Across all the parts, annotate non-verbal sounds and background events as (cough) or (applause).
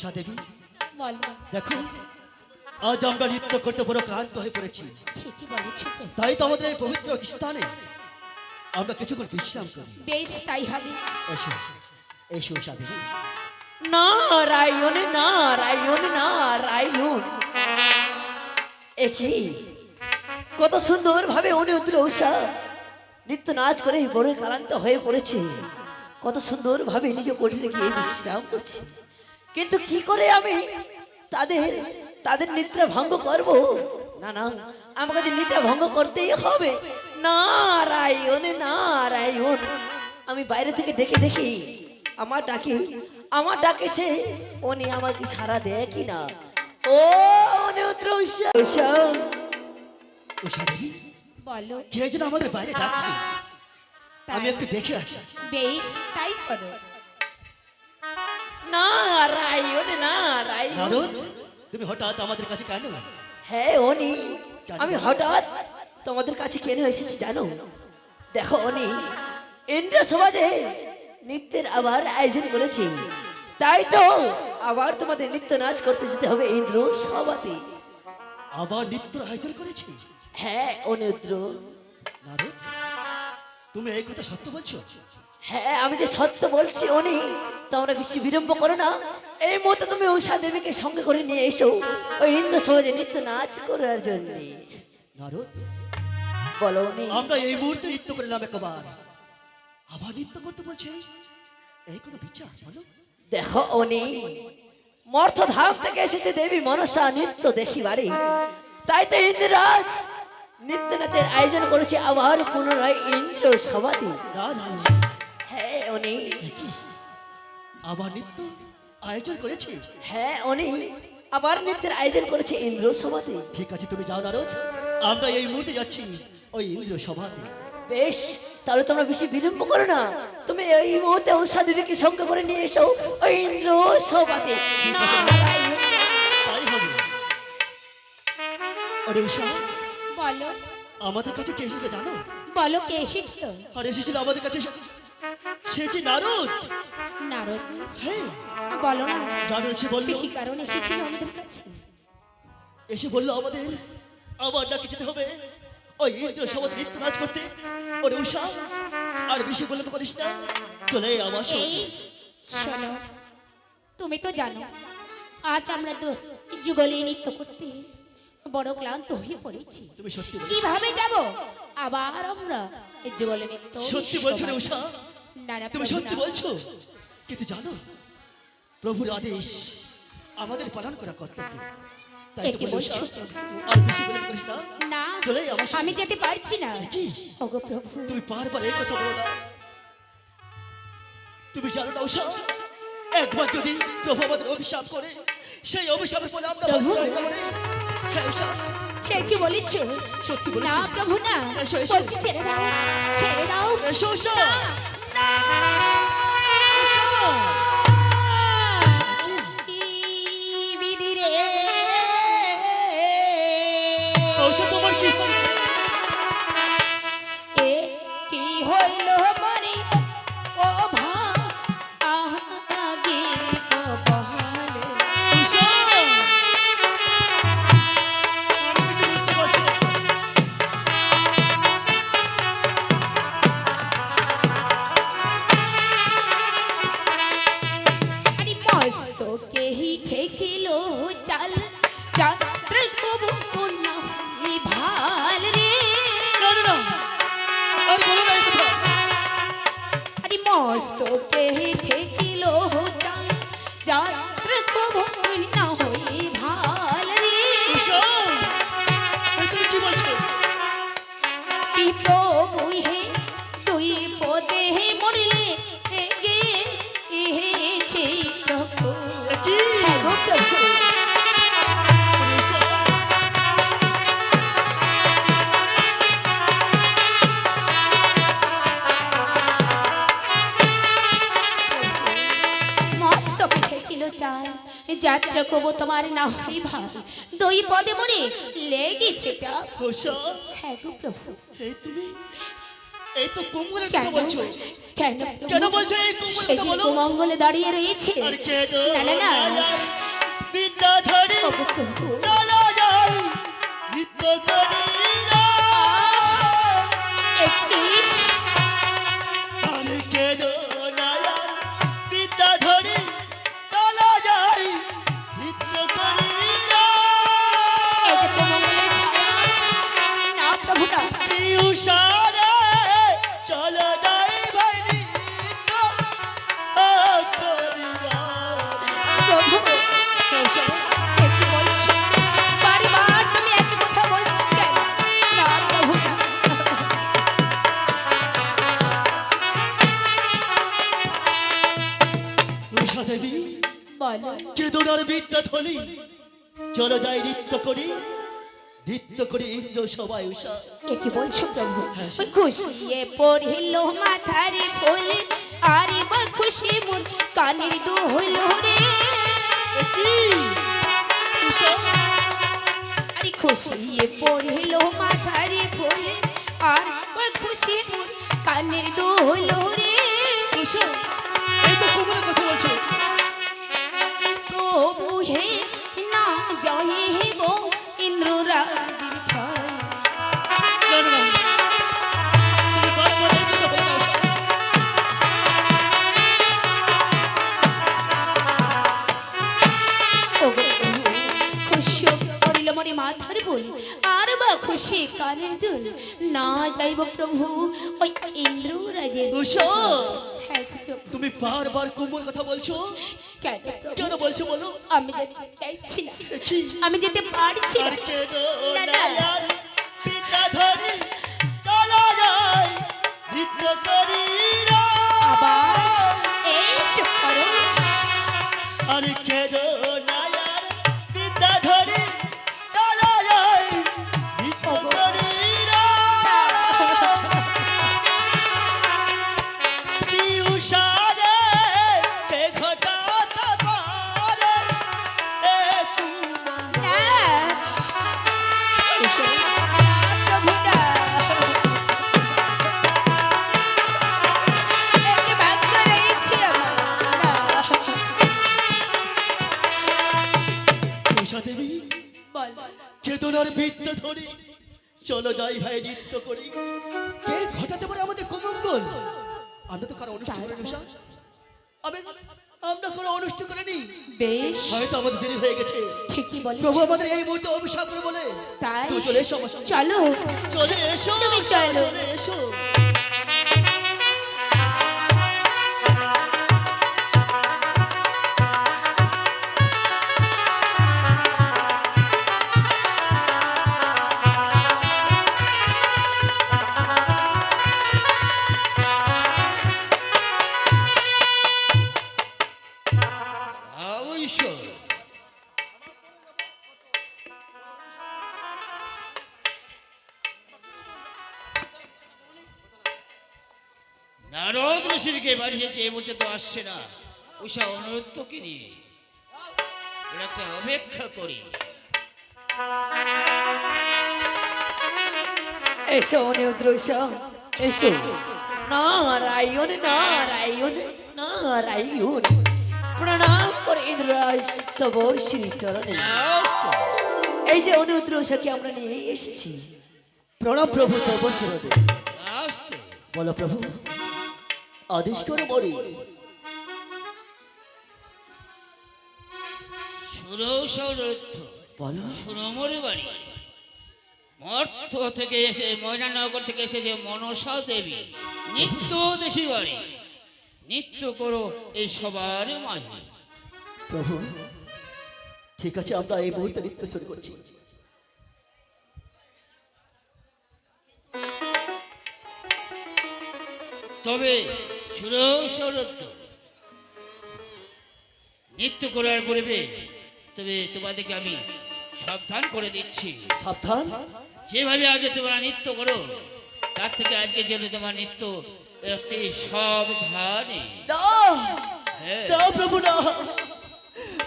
উষা দেবী। দেখো আজ আমরা নৃত্য করতে বড় ক্লান্ত হয়ে পড়েছি। ঠিকই বলেছ তাই তো আমাদের এই পবিত্র স্থানে আমরা কিছুক্ষণ বিশ্রাম করি। বেশ তাই হবে। এসো এসো উষা দেবী। নারায়ণ নারায়ণ নারায়ণ। একই কত সুন্দর ভাবে অনিদ্র উষা নৃত্য নাচ করে বড় ক্লান্ত হয়ে পড়েছে। কত সুন্দর ভাবে নিজ কঠিনে গিয়ে বিশ্রাম করছে। কিন্তু কি করে আমি তাদের তাদের নিদ্রা ভঙ্গ করব? না না আমাকে যে নিদ্রা ভঙ্গ করতেই হবে। নারায়ণ নারায়ণ আমি বাইরে থেকে ডেকে দেখি আমার ডাকে আমার ডাকে সে উনি আমাকে সারা দেয় কি না ও বলো। কে যেন আমাদের বাইরে ডাকছে? আমি তাই একটু দেখে আছি বেশ তাই করো। নারায়ণ নারায়ণ। তুমি হঠাৎ আমাদের কাছে কেন? হ্যাঁ অনি আমি হঠাৎ তোমাদের কাছে কেন এসেছি জানো? দেখো অনি ইন্দ্র সমাজে নৃত্যের আবার আয়োজন করেছি। তাই তো আবার তোমাদের নৃত্য নাচ করতে যেতে হবে ইন্দ্র সভাতে। আবার নৃত্য আয়োজন করেছি? হ্যাঁ অনিদ্র তুমি এই কথা সত্য বলছো? হ্যাঁ আমি যে সত্য বলছি অনি তোমরা বেশি বিলম্ব করো না। এই মুহূর্তে তুমি উষা দেবীকে সঙ্গে করে নিয়ে এসো। ওই ইন্দ্র সমাজে নৃত্য নাচ করার জন্য। নারদ বলো অনি। আমরা এই মুহূর্তে নৃত্য করলাম একবার। আবার নৃত্য করতে বলছে? এই কোনো বিচার বলো। দেখো অনি মর্থধাম থেকে এসেছে দেবী মনসা নৃত্য দেখিবারে। তাই তো ইন্দ্ররাজ নৃত্য নাচের আয়োজন করেছে আবার পুনরায় ইন্দ্র সমাধি না না। অনি আবার নৃত্য আয়োজন করেছি? হ্যাঁ অনি আবার নৃত্যের আয়োজন করেছে ইন্দ্র সমাধি ঠিক আছে তুমি যাও নারদ। আমরা এই মুহূর্তে যাচ্ছি ওই ইন্দ্র সভাতে। বেশ তাহলে তোমরা বেশি বিলম্ব করো না। তুমি এই মুহূর্তে উষা দেবীকে সঙ্গে করে নিয়ে এসো ওই ইন্দ্র সভাতে। আরে উষা বলো। আমাদের কাছে কে এসেছিল জানো? বলো কে এসেছিল? আর এসেছিল আমাদের কাছে সে- সে যে নারদ। নারদ বলো না। নারদ এসে সে বলল কি কারণ এসেছিল আমাদের কাছে? এসে বলল আমাদের আবার ডাকে যেতে হবে। ওই ইন্দ্র সমাজ নৃত্য নাচ করতে। ওরে উষা আর বেশি বলে করিস না। চলে আমার সঙ্গে। শোনো তুমি তো জানো আজ আমরা তো যুগলে নৃত্য করতে বড় ক্লান্ত হয়ে পড়েছি। তুমি সত্যি কীভাবে যাব? আবার আমরা যুগলে নৃত্য সত্যি বলছো উষা না তুমি সত্যি। বলছো? কিন্তু জানো? প্রভুর আদেশ আমাদের পালন করা কর্তব্য। বলছো আর বেশি বলে করিস না। না চলে আমি যেতে পারছি না। ওগো প্রভু। তুমি বারবার এই কথা বলো না। তুমি জানো না উষা একবার যদি প্রভু আমাদের অভিশাপ করে সেই অভিশাপের ফলে আমরা। হ্যাঁ, কে বলেছ? সত্যি না প্রভু না। বলছি ছেড়ে দাও। ছেড়ে দাও। না, মরিলে কি? হ্যাঁ গো প্রভু চাল যাত্রা কব তোমার না হই ভালো দুই পদে মনে লেগেছে হ্যাঁ গো প্রভু। তুমি এই তো কুমুরের কথা বলছো? কেন কেন বলছো এই কুমুরের কথা বলো? কুমঙ্গলে দাঁড়িয়ে রয়েছে। না না না। বিদ্যা ধরে চলো যাই। নিত্য করি দেবী কেদনার বিদ্যা থলি চলো যাই নৃত্য করি নৃত্য করি ইন্দ্র সবাই উষা। এ কি বলছো প্রভু? ওই খুশিয়ে পড়িল মাথারে ফুল আরে বা খুশি মন কানের দোহল রে। কি? আরে খুশিয়ে পড়িল মাথারে ফুল আর বা খুশি মন কানের দোহল রে। উষা এই তো কুমুরের কথা বলছো। হে না জয় হে কানের দুল। না যাইব প্রভু ওই ইন্দ্র রাজের উষা হ্যাঁ প্রভু তুমি বারবার কুমুর কথা বলছো? কেন কেন বলছো বলো? আমি যেতে চাইছি না। আমি যেতে পারছি না। না, না। আর বিদ্যাধরী চলো যাই নৃত্য করি আবার এই চুপ করো। আর কেদো যাই ভাই নৃত্য করি। কে? ঘটাতে পারে আমাদের কমঙ্গল আমরা তো কারও অনুষ্ঠান উষা। আমি- আমরা কোনো অনুষ্ঠান করিনি। বেশ। হয়তো আমাদের দেরি হয়ে গেছে। ঠিকই বলে প্রভু আমাদের এই মুহূর্তে অভিশাপ বলে। তাই? চলে এসো চলো। চলে এসো তুমি চলো। চলে এসো। নারদ ঋষিকে পাঠিয়েছে এ বছর তো আসছে না। উষা অনুরোধকে নিয়ে ওটাকে অপেক্ষা করি। এসো অনিদ্রস এসো নারায়ণ নারায়ণ নারায়ণ প্রণাম করে ইন্দ্রাজ তবর শ্রীচরণে। এই যে অনুদ্রসাকে আমরা নিয়ে এসেছি প্রণাম প্রভু তবর চরণে বলো প্রভু। আদেশ করে সুরমরে বাড়ি মর্থ থেকে এসে ময়নানগর থেকে এসেছে মনসা দেবী। নিত্য দেখি বাড়ি নিত্য করো এই সবার মাঝে। প্রভু ঠিক আছে আমরা এই মুহূর্তে নৃত্য শুরু করছি। তবে সুরৌ নৃত্য করার পূর্বে তবে তোমাদেরকে আমি সাবধান করে দিচ্ছি। সাবধান? যেভাবে আগে তোমরা নৃত্য করো তার থেকে আজকে যেন তোমার নৃত্য অতি সাবধানে। দাও হ্যাঁ। দাও প্রভু না!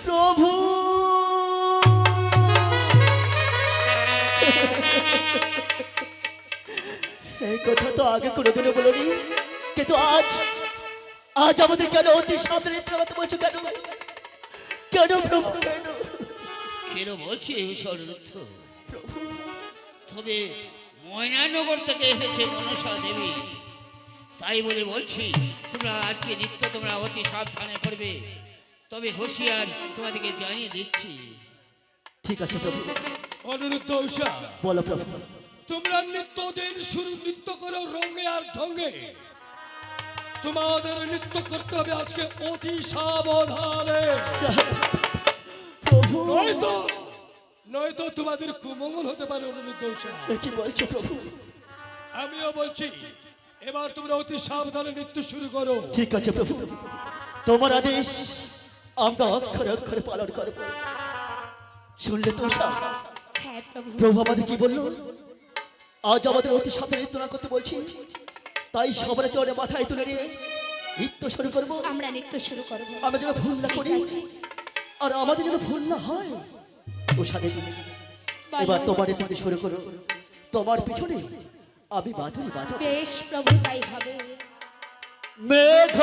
প্রভু! এই কথা তো আগে কোনোদিনও বলনি। কিন্তু আজ আজ আমাদের কেন অতি সাঁতরে কথা বলছো কেন? কেন প্রভু কেন? কেন বলছি এই ষড়যন্ত্র প্রভু। তবে ময়নানগর থেকে এসেছে মনসা দেবী। তাই বলে বলছি তোমরা আজকে নিত্য তোমরা অতি সাবধানে করবে। তবে হুঁশিয়ার তোমাদেরকে জানিয়ে দিচ্ছি। ঠিক আছে প্রভু। অনিরুদ্ধ উষা বলো প্রভু। তোমরা নিত্যদিন শুরু নৃত্য করো রঙে আর ঢঙ্গে তোমাদের নৃত্য করতে হবে আজকে অতি সাবধানে। প্রভু। নয়তো নয়তো তোমাদের কুমঙ্গল হতে পারে কি বলছো প্রভু? আমিও বলছি এবার তোমরা অতি সাবধানে নৃত্য শুরু করো। ঠিক আছে প্রভু। তোমার আদেশ আমরা অক্ষরে অক্ষরে পালন করব। শুনলে তো? হ্যাঁ প্রভু। প্রভু আমাদের কি বলল? আজ আমাদের অতি সাথে নৃত্য না করতে বলছি। তাই সবার চড়ে মাথায় তুলে নিয়ে নৃত্য শুরু করব। আমরা নৃত্য শুরু করব। আমরা যেন ভুল না করি আর আমাদের যেন ভুল না হয়। উষা দেবী এবার তোমার তুমি শুরু করো। তোমার পিছনে আমি বাদুরি বাজাবো। বেশ প্রভু তাই হবে। মেঘ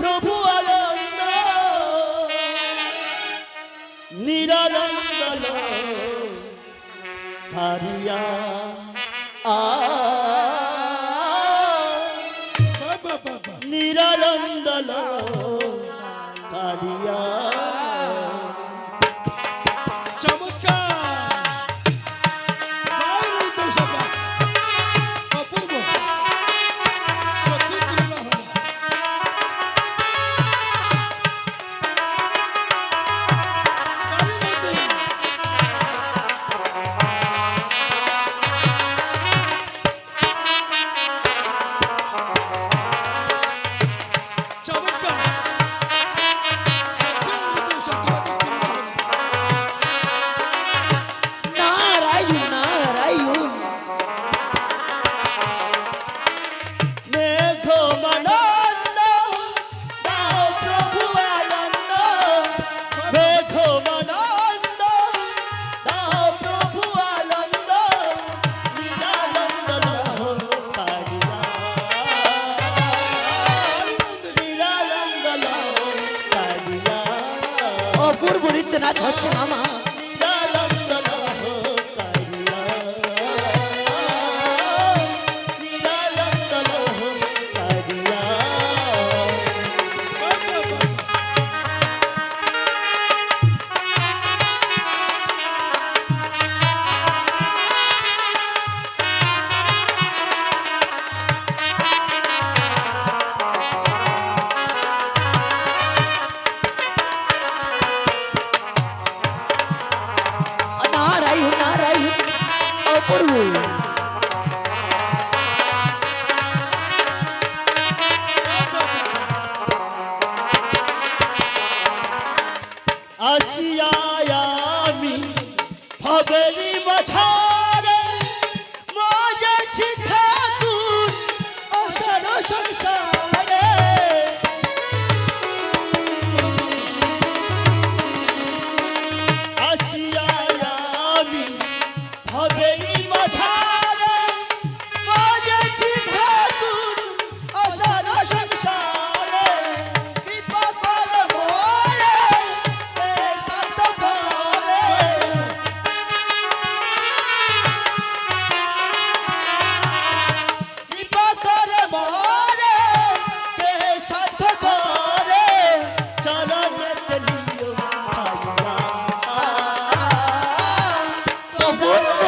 প্রভু আনন্দ। নিরানন্দ। বাবা নিরানন্দ কারিয়া সংসারে বলবো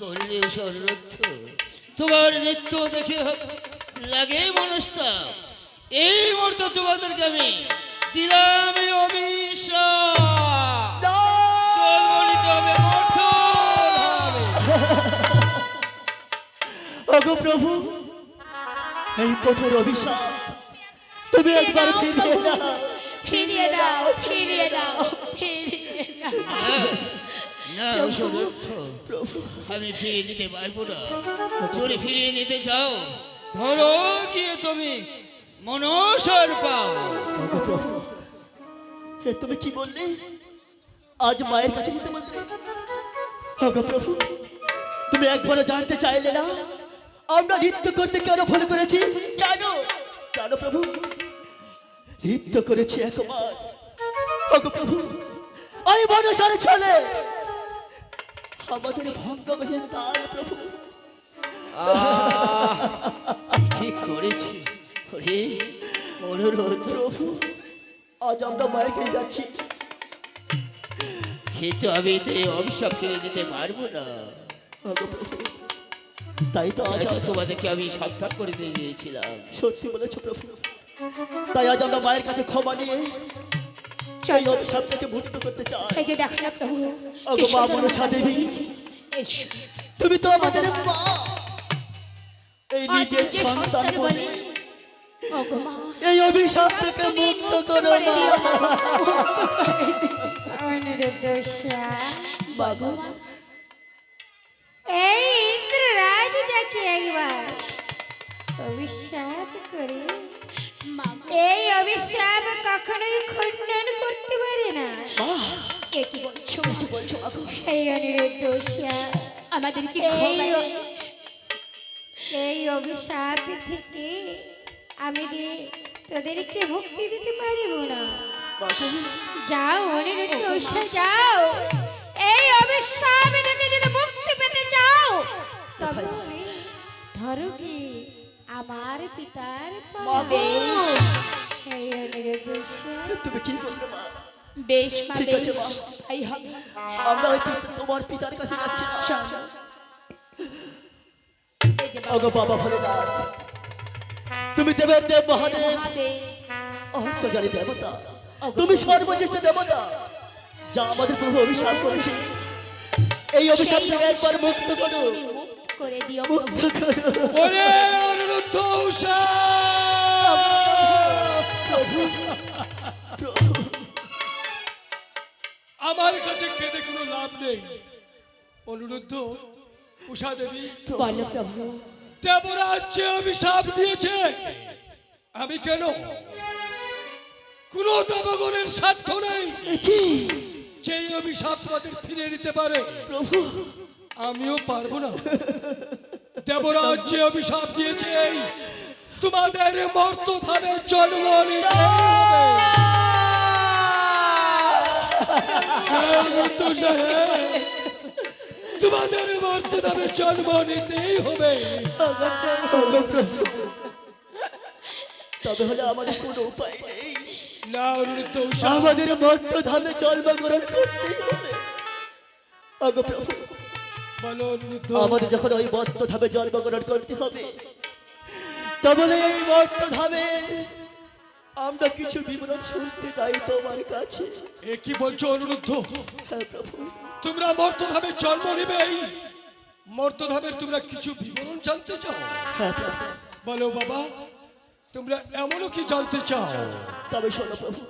করলে সৌরথ তোমার নৃত্য দেখে লাগে মনস্তা এই মুহূর্তে তোমাদেরকে আমি দিলাম অভিশাপ। (laughs) ওগো প্রভু এই কঠোর অভিশাপ তুমি একবার ফিরিয়ে নাও। ফিরিয়ে দাও ফিরিয়ে দাও ফিরিয়ে দাও। না সৌরথ প্রভু। আমি ফিরিয়ে দিতে পারব না। যদি ফিরিয়ে দিতে চাও? ধরো গিয়ে তুমি মনসার পাও। এ তুমি কি বললে? আজ মায়ের কাছে যেতে বললে? ওগো প্রভু তুমি একবারও জানতে চাইলে না? আমরা নৃত্য করতে কেন ভুল করেছি? কেন? জানো প্রভু? নৃত্য করেছি একবার। ওগো প্রভু ওই মনসার চলে আমাদের ভঙ্গ গেছে তার প্রভু কি করেছি? ওরে অনুরোধ প্রভু। আজ আমরা মায়ের কাছে যাচ্ছি। কিন্তু আমি তো অভিশাপ ফিরে দিতে পারব না। তাই তো আজ তোমাদেরকে আমি সাবধান করে দিয়ে দিয়েছিলাম সত্যি বলেছ প্রভু। তাই আজ আমরা মায়ের কাছে ক্ষমা নিয়ে সেই অভিশাপ থেকে মুক্ত করতে চাই। এই যে দেখো না প্রভু ওগো মা মনসা দেবী। তুমি তো আমাদের মা। এই নিজের সন্তান বলে। ওগো মা এই অভিশাপ থেকে মুক্ত করো মা। অনুরুদ্ধা মাগো এই ইন্দ্ররাজ যাকে একবার অভিশাপ করে এই অভিশাপ কখনোই খণ্ডন করতে পারে না। এ কি বলছো? কি বলছো এই অনিরুদ্ধা আমাদের কি এই অভিশাপ থেকে আমি দিয়ে তোদেরকে মুক্তি দিতে পারিব না। যাও অনিরুদ্ধ যাও। এই আমার পিতার। এই তুমি কি বললে মা? বেশ মা ঠিক আছে, মা। তাই হবে। আমরা ওই পিতা- তোমার পিতার কাছে যাচ্ছি মা। চলো। বাবা। ওগো বাবা ভোলেনাথ তুমি দেবের দেব মহাদেব। অন্তর্জালী দেবতা। তুমি সর্বশ্রেষ্ঠ দেবতা যা আমাদের প্রভু অভিশাপ করেছে। এই অভিশাপ থেকে একবার মুক্ত থেকে করো। তুমি মুক্ত করে দিও মুক্ত করো ওরে অনুরুদ্ধ উষা আমার কাছে কেঁদে কোনো লাভ নেই। অনুরুদ্ধ উষা দেবী বলো প্রভু। দেবরাজ যে অভিশাপ দিয়েছে আমি কেন? কোন দেবগণের সাধ্য নেই। সেই অভিশাপ তোমাদের ফিরে নিতে পারে প্রভু। আমিও পারব না। দেবরাজ যে অভিশাপ দিয়েছে তোমাদের মর্তভাবে জন্ম নিতে হবে। হ্যাঁ, তোমাদের মর্তভাবে জন্ম নিতেই হবে। তবে হলে আমাদের কোনো উপায় নেই। না আমাদের ধামে জন্মগ্রহণ করতেই হবে। প্রভু আমাদের যখন ওই মত্ত ধামে জন্মগ্রহণ করতে হবে তাহলে এই মত্ত ধামে আমরা কিছু বিবরণ শুনতে চাই তোমার কাছে। এ কি বলছো অনুরুদ্ধ? হ্যাঁ প্রভু। তোমরা মর্তধামে জন্ম নিবেই মর্তধামের তোমরা কিছু বিবরণ জানতে চাও? হ্যাঁ প্রভু। বলো বাবা তোমরা এমনও কি জানতে চাও? তবে শোনো প্রভু।